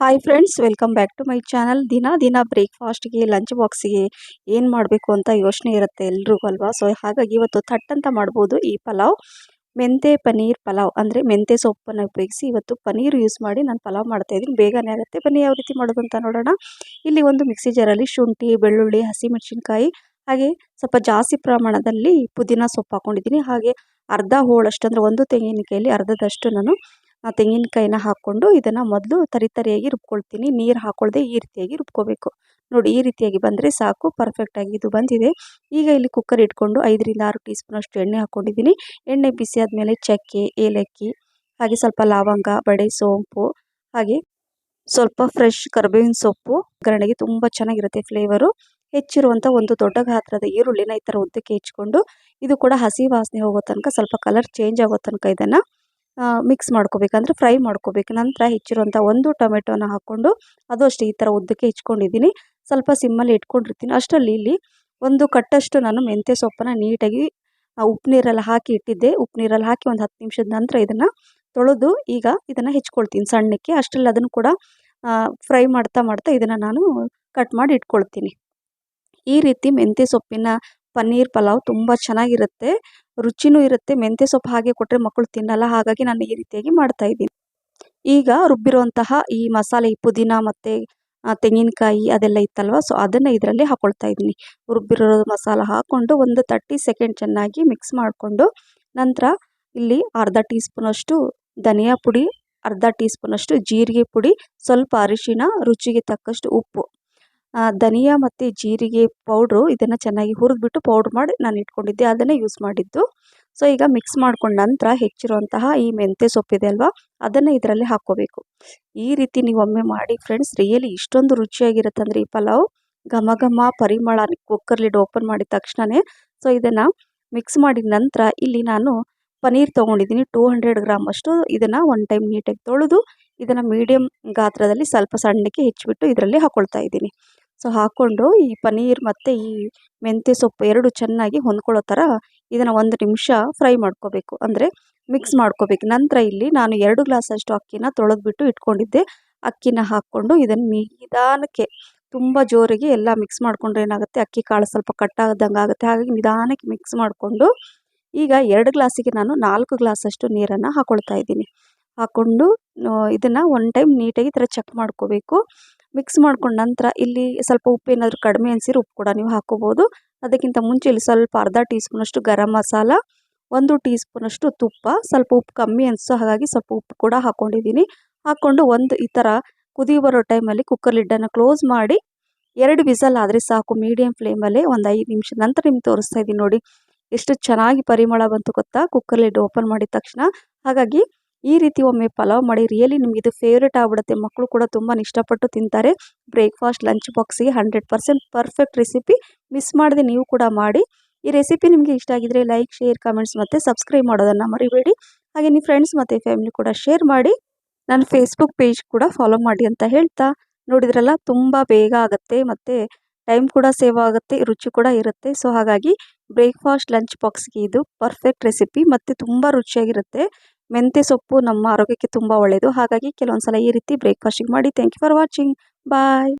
Hi friends welcome back to my channel ದಿನ ದಿನ ಬ್ರೇಕ್ಫಾಸ್ಟ್ಗೆ lunch ಬಾಕ್ಸಿಗೆ ಏನು ಮಾಡಬೇಕು ಅಂತ ಯೋಚನೆ ಇರುತ್ತೆ ಎಲ್ರಿಗೂ ಅಲ್ವಾ? ಸೊ ಹಾಗಾಗಿ ಇವತ್ತು ಥಟ್ ಅಂತ ಮಾಡ್ಬೋದು ಈ ಪಲಾವ್. ಮೆಂತೆ ಪನೀರ್ ಪಲಾವ್ ಅಂದರೆ ಮೆಂತೆ ಸೊಪ್ಪನ್ನು ಉಪಯೋಗಿಸಿ ಇವತ್ತು ಪನೀರ್ ಯೂಸ್ ಮಾಡಿ ನಾನು ಪಲಾವ್ ಮಾಡ್ತಾಯಿದ್ದೀನಿ ಬೇಗನೆ ಆಗುತ್ತೆ. ಬನ್ನಿ ಯಾವ ರೀತಿ ಮಾಡೋದು ಅಂತ ನೋಡೋಣ. ಇಲ್ಲಿ ಒಂದು ಮಿಕ್ಸಿ ಜಾರಲ್ಲಿ ಶುಂಠಿ, ಬೆಳ್ಳುಳ್ಳಿ, ಹಸಿಮೆಣಸಿನ್ಕಾಯಿ ಹಾಗೆ ಸ್ವಲ್ಪ ಜಾಸ್ತಿ ಪ್ರಮಾಣದಲ್ಲಿ ಪುದೀನ ಸೊಪ್ಪು ಹಾಕ್ಕೊಂಡಿದ್ದೀನಿ ಹಾಗೆ ಅರ್ಧ ಹೋಳಷ್ಟು ಅಂದರೆ ಒಂದು ತೆಂಗಿನಕಾಯಲ್ಲಿ ಅರ್ಧದಷ್ಟು ನಾನು ತೆಂಗಿನಕಾಯಿನ ಹಾಕ್ಕೊಂಡು ಇದನ್ನು ಮೊದಲು ತರಿ ತರಿಯಾಗಿ ರುಬ್ಕೊಳ್ತೀನಿ. ನೀರು ಹಾಕೊಳ್ಳದೆ ಈ ರೀತಿಯಾಗಿ ರುಬ್ಕೋಬೇಕು. ನೋಡಿ, ಈ ರೀತಿಯಾಗಿ ಬಂದರೆ ಸಾಕು. ಪರ್ಫೆಕ್ಟಾಗಿ ಇದು ಬಂದಿದೆ. ಈಗ ಇಲ್ಲಿ ಕುಕ್ಕರ್ ಇಟ್ಕೊಂಡು ಐದರಿಂದ ಆರು ಟೀ ಸ್ಪೂನಷ್ಟು ಎಣ್ಣೆ ಹಾಕ್ಕೊಂಡಿದ್ದೀನಿ ಎಣ್ಣೆ ಬಿಸಿ ಆದಮೇಲೆ ಚಕ್ಕೆ, ಏಲಕ್ಕಿ, ಹಾಗೆ ಸ್ವಲ್ಪ ಲವಂಗ, ಬಡೆ ಸೋಂಪು, ಹಾಗೆ ಸ್ವಲ್ಪ ಫ್ರೆಶ್ ಕರ್ಬೇವಿನ ಸೊಪ್ಪು. ಒಗ್ಗರಣೆಗೆ ತುಂಬ ಚೆನ್ನಾಗಿರುತ್ತೆ ಫ್ಲೇವರು ಹೆಚ್ಚಿರುವಂಥ ಒಂದು ದೊಡ್ಡ ಗಾತ್ರದ ಈರುಳ್ಳಿನ ಈ ಥರ ಉದ್ದಕ್ಕೆ ಹೆಚ್ಚಿಕೊಂಡು ಇದು ಕೂಡ ಹಸಿ ವಾಸನೆ ಹೋಗೋ ತನಕ ಸ್ವಲ್ಪ ಕಲರ್ ಚೇಂಜ್ ಆಗೋ ತನಕ ಇದನ್ನು ಮಿಕ್ಸ್ ಮಾಡ್ಕೋಬೇಕಂದ್ರೆ ಫ್ರೈ ಮಾಡ್ಕೋಬೇಕು. ನಂತರ ಹೆಚ್ಚಿರುವಂಥ ಒಂದು ಟೊಮೆಟೊನ ಹಾಕ್ಕೊಂಡು ಅದು ಅಷ್ಟೇ, ಈ ಥರ ಉದ್ದಕ್ಕೆ ಹೆಚ್ಕೊಂಡಿದ್ದೀನಿ. ಸ್ವಲ್ಪ ಸಿಮ್ಮಲ್ಲಿ ಇಟ್ಕೊಂಡಿರ್ತೀನಿ. ಅಷ್ಟರಲ್ಲಿ ಇಲ್ಲಿ ಒಂದು ಕಟ್ಟಷ್ಟು ನಾನು ಮೆಂತ್ಯ ಸೊಪ್ಪನ್ನು ನೀಟಾಗಿ ಉಪ್ಪು ನೀರಲ್ಲಿ ಹಾಕಿ ಇಟ್ಟಿದ್ದೆ. ಉಪ್ಪು ನೀರಲ್ಲಿ ಹಾಕಿ ಒಂದು ಹತ್ತು ನಿಮಿಷದ ನಂತರ ಇದನ್ನು ತೊಳೆದು ಈಗ ಇದನ್ನು ಹೆಚ್ಕೊಳ್ತೀನಿ ಸಣ್ಣಕ್ಕೆ. ಅಷ್ಟರಲ್ಲಿ ಅದನ್ನು ಕೂಡ ಫ್ರೈ ಮಾಡ್ತಾ ಮಾಡ್ತಾ ಇದನ್ನು ನಾನು ಕಟ್ ಮಾಡಿ ಇಟ್ಕೊಳ್ತೀನಿ. ಈ ರೀತಿ ಮೆಂತ್ಯ ಸೊಪ್ಪಿನ ಪನ್ನೀರ್ ಪಲಾವ್ ತುಂಬ ಚೆನ್ನಾಗಿರುತ್ತೆ. ರುಚಿನೂ ಇರುತ್ತೆ, ಮೆಂತ್ಯ ಸೊಪ್ಪು ಹಾಗೆ ಕೊಟ್ಟರೆ ಮಕ್ಕಳು ತಿನ್ನಲ್ಲ, ಹಾಗಾಗಿ ನಾನು ಈ ರೀತಿಯಾಗಿ ಮಾಡ್ತಾ ಇದ್ದೀನಿ. ಈಗ ರುಬ್ಬಿರುವಂತಹ ಈ ಮಸಾಲೆ, ಈ ಪುದೀನ ಮತ್ತು ತೆಂಗಿನಕಾಯಿ ಅದೆಲ್ಲ ಇತ್ತಲ್ವ, ಸೊ ಅದನ್ನು ಇದರಲ್ಲಿ ಹಾಕ್ಕೊಳ್ತಾ ಇದ್ದೀನಿ. ರುಬ್ಬಿರೋ ಮಸಾಲ ಹಾಕ್ಕೊಂಡು ಒಂದು ತರ್ಟಿ ಸೆಕೆಂಡ್ ಚೆನ್ನಾಗಿ ಮಿಕ್ಸ್ ಮಾಡಿಕೊಂಡು ನಂತರ ಇಲ್ಲಿ ಅರ್ಧ ಟೀ ಸ್ಪೂನಷ್ಟು ಧನಿಯಾ ಪುಡಿ, ಅರ್ಧ ಟೀ ಸ್ಪೂನಷ್ಟು ಜೀರಿಗೆ ಪುಡಿ, ಸ್ವಲ್ಪ ಅರಿಶಿನ ರುಚಿಗೆ ತಕ್ಕಷ್ಟು ಉಪ್ಪು. ಧನಿಯಾ ಮತ್ತು ಜೀರಿಗೆ ಪೌಡ್ರು ಇದನ್ನು ಚೆನ್ನಾಗಿ ಹುರಿದ್ಬಿಟ್ಟು ಪೌಡ್ರ್ ಮಾಡಿ ನಾನು ಇಟ್ಕೊಂಡಿದ್ದೆ, ಅದನ್ನೇ ಯೂಸ್ ಮಾಡಿದ್ದು. ಸೊ ಈಗ ಮಿಕ್ಸ್ ಮಾಡ್ಕೊಂಡ ನಂತರ ಹೆಚ್ಚಿರುವಂತಹ ಈ ಮೆಂತ್ಯ ಸೊಪ್ಪಿದೆ ಅಲ್ವಾ, ಅದನ್ನು ಇದರಲ್ಲಿ ಹಾಕ್ಕೋಬೇಕು. ಈ ರೀತಿ ನೀವು ಒಮ್ಮೆ ಮಾಡಿ ಫ್ರೆಂಡ್ಸ್ ರಿಯಲಿ ಇಷ್ಟೊಂದು ರುಚಿಯಾಗಿರುತ್ತೆ ಅಂದರೆ ಈ ಪಲಾವ್. ಘಮ ಘಮ ಪರಿಮಳ ಕುಕ್ಕರ್ ಲಿಡ್ ಓಪನ್ ಮಾಡಿದ ತಕ್ಷಣವೇ ಸೊ ಇದನ್ನು ಮಿಕ್ಸ್ ಮಾಡಿದ ನಂತರ ಇಲ್ಲಿ ನಾನು ಪನೀರ್ ತೊಗೊಂಡಿದ್ದೀನಿ ಟೂ ಹಂಡ್ರೆಡ್ ಗ್ರಾಮ್ ಅಷ್ಟು. ಇದನ್ನು ಒನ್ ಟೈಮ್ ನೀಟಾಗಿ ತೊಳೆದು, ಇದನ್ನು ಮೀಡಿಯಮ್ ಗಾತ್ರದಲ್ಲಿ ಸ್ವಲ್ಪ ಸಣ್ಣಕ್ಕೆ ಹೆಚ್ಚಿಬಿಟ್ಟು ಇದರಲ್ಲಿ ಹಾಕ್ಕೊಳ್ತಾ ಇದ್ದೀನಿ. ಸೊ ಹಾಕ್ಕೊಂಡು ಈ ಪನ್ನೀರ್ ಮತ್ತು ಈ ಮೆಂತ್ಯ ಸೊಪ್ಪು ಎರಡು ಚೆನ್ನಾಗಿ ಹೊಂದ್ಕೊಳ್ಳೋ ಥರ ಇದನ್ನು ಒಂದು ನಿಮಿಷ ಫ್ರೈ ಮಾಡ್ಕೋಬೇಕು. ಅಂದರೆ ಮಿಕ್ಸ್ ಮಾಡ್ಕೋಬೇಕು. ನಂತರ ಇಲ್ಲಿ ನಾನು ಎರಡು ಗ್ಲಾಸಷ್ಟು ಅಕ್ಕಿನ ತೊಳೆದ್ಬಿಟ್ಟು ಇಟ್ಕೊಂಡಿದ್ದೆ. ಅಕ್ಕಿನ ಹಾಕ್ಕೊಂಡು ಇದನ್ನು ನಿಧಾನಕ್ಕೆ ತುಂಬ ಜೋರಿಗೆ ಎಲ್ಲ ಮಿಕ್ಸ್ ಮಾಡಿಕೊಂಡ್ರೆ ಏನಾಗುತ್ತೆ? ಅಕ್ಕಿ ಕಾಳು ಸ್ವಲ್ಪ ಕಟ್ಟಾದಂಗೆ ಆಗುತ್ತೆ. ಹಾಗಾಗಿ ನಿಧಾನಕ್ಕೆ ಮಿಕ್ಸ್ ಮಾಡಿಕೊಂಡು ಈಗ ಎರಡು ಗ್ಲಾಸಿಗೆ ನಾನು ನಾಲ್ಕು ಗ್ಲಾಸಷ್ಟು ನೀರನ್ನು ಹಾಕ್ಕೊಳ್ತಾ ಇದ್ದೀನಿ. ಹಾಕ್ಕೊಂಡು ಇದನ್ನು ಒನ್ ಟೈಮ್ ನೀಟಾಗಿ ಈ ಥರ ಚೆಕ್ ಮಾಡ್ಕೋಬೇಕು. ಮಿಕ್ಸ್ ಮಾಡ್ಕೊಂಡ ನಂತರ ಇಲ್ಲಿ ಸ್ವಲ್ಪ ಉಪ್ಪು ಏನಾದರೂ ಕಡಿಮೆ ಅನಿಸಿದ್ರೆ ಉಪ್ಪು ಕೂಡ ನೀವು ಹಾಕೋಬೋದು. ಅದಕ್ಕಿಂತ ಮುಂಚೆ ಇಲ್ಲಿ ಸ್ವಲ್ಪ ಅರ್ಧ ಟೀ ಸ್ಪೂನಷ್ಟು ಗರಂ ಮಸಾಲ, ಒಂದು ಟೀ ಸ್ಪೂನಷ್ಟು ತುಪ್ಪ, ಸ್ವಲ್ಪ ಉಪ್ಪು ಕಮ್ಮಿ ಅನಿಸೋ ಹಾಗಾಗಿ ಸ್ವಲ್ಪ ಉಪ್ಪು ಕೂಡ ಹಾಕ್ಕೊಂಡಿದ್ದೀನಿ ಹಾಕ್ಕೊಂಡು ಒಂದು ಈ ಥರ ಕುದಿ ಬರೋ ಟೈಮಲ್ಲಿ ಕುಕ್ಕರ್ ಲಿಡ್ಡನ್ನು ಕ್ಲೋಸ್ ಮಾಡಿ ಎರಡು ವಿಸಲ್ ಆದರೆ ಸಾಕು ಮೀಡಿಯಂ ಫ್ಲೇಮಲ್ಲಿ ಒಂದು ಐದು ನಿಮಿಷ ನಂತರ ನಿಮ್ಗೆ ತೋರಿಸ್ತಾ ಇದ್ದೀನಿ ನೋಡಿ. ಎಷ್ಟು ಚೆನ್ನಾಗಿ ಪರಿಮಳ ಬಂತು ಗೊತ್ತಾ? ಕುಕ್ಕರ್ ಲಿಡ್ ಓಪನ್ ಮಾಡಿದ ತಕ್ಷಣ. ಹಾಗಾಗಿ ಈ ರೀತಿ ಒಮ್ಮೆ ಪಲಾವ್ ಮಾಡಿ ರಿಯಲಿ ನಿಮ್ಗೆ ಇದು ಫೇವ್ರೇಟ್ ಆಗ್ಬಿಡುತ್ತೆ. ಮಕ್ಕಳು ಕೂಡ ತುಂಬ ಇಷ್ಟಪಟ್ಟು ತಿಂತಾರೆ. Breakfast lunch ಬಾಕ್ಸಿಗೆ hundred percent perfect recipe miss ಮಾಡದೆ ನೀವು ಕೂಡ ಮಾಡಿ. ಈ ರೆಸಿಪಿ ನಿಮಗೆ ಇಷ್ಟ ಆಗಿದ್ರೆ ಲೈಕ್ ಶೇರ್ ಕಮೆಂಟ್ಸ್ ಮತ್ತು ಸಬ್ಸ್ಕ್ರೈಬ್ ಮಾಡೋದನ್ನು ಮರಿಬೇಡಿ. ಹಾಗೆ ನಿಮ್ಮ ಫ್ರೆಂಡ್ಸ್ ಮತ್ತು ಫ್ಯಾಮಿಲಿ ಕೂಡ ಶೇರ್ ಮಾಡಿ. ನನ್ನ ಫೇಸ್ಬುಕ್ ಪೇಜ್ ಕೂಡ ಫಾಲೋ ಮಾಡಿ ಅಂತ ಹೇಳ್ತಾ. ನೋಡಿದ್ರಲ್ಲ, ತುಂಬ ಬೇಗ ಆಗುತ್ತೆ ಮತ್ತು ಟೈಮ್ ಕೂಡ ಸೇವ್ ಆಗುತ್ತೆ, ರುಚಿ ಕೂಡ ಇರುತ್ತೆ. ಸೊ ಹಾಗಾಗಿ ಬ್ರೇಕ್ಫಾಸ್ಟ್ ಲಂಚ್ ಬಾಕ್ಸ್ಗೆ ಇದು ಪರ್ಫೆಕ್ಟ್ ರೆಸಿಪಿ ಮತ್ತು ತುಂಬ ರುಚಿಯಾಗಿರುತ್ತೆ. ಮೆಂತ್ಯ ಸೊಪ್ಪು ನಮ್ಮ ಆರೋಗ್ಯಕ್ಕೆ ತುಂಬ ಒಳ್ಳೆಯದು ಹಾಗಾಗಿ ಕೆಲವೊಂದು ಸಲ ಈ ರೀತಿ ಬ್ರೇಕ್ಫಾಸ್ಟಿಂಗ್ ಮಾಡಿ. Thank you for watching bye